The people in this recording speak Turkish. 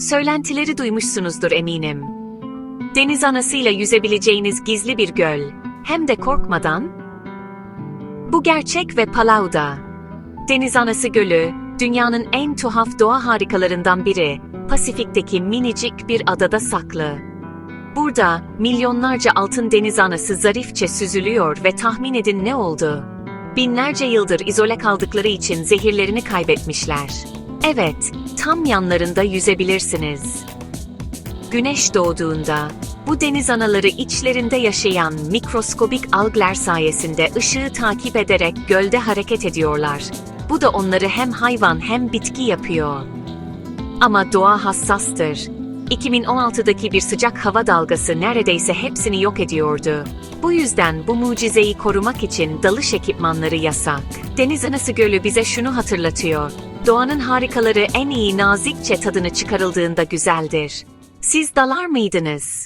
Söylentileri duymuşsunuzdur eminim. Deniz anasıyla yüzebileceğiniz gizli bir göl. Hem de korkmadan. Bu gerçek ve Palau'da. Deniz Anası Gölü, dünyanın en tuhaf doğa harikalarından biri. Pasifik'teki minicik bir adada saklı. Burada milyonlarca altın deniz anası zarifçe süzülüyor ve tahmin edin ne oldu? Binlerce yıldır izole kaldıkları için zehirlerini kaybetmişler. Evet, tam yanlarında yüzebilirsiniz. Güneş doğduğunda, bu deniz anaları içlerinde yaşayan mikroskobik algler sayesinde ışığı takip ederek gölde hareket ediyorlar. Bu da onları hem hayvan hem bitki yapıyor. Ama doğa hassastır. 2016'daki bir sıcak hava dalgası neredeyse hepsini yok ediyordu. Bu yüzden bu mucizeyi korumak için dalış ekipmanları yasak. Deniz Anası Gölü bize şunu hatırlatıyor. Doğanın harikaları en iyi nazikçe tadını çıkarıldığında güzeldir. Siz dalar mıydınız?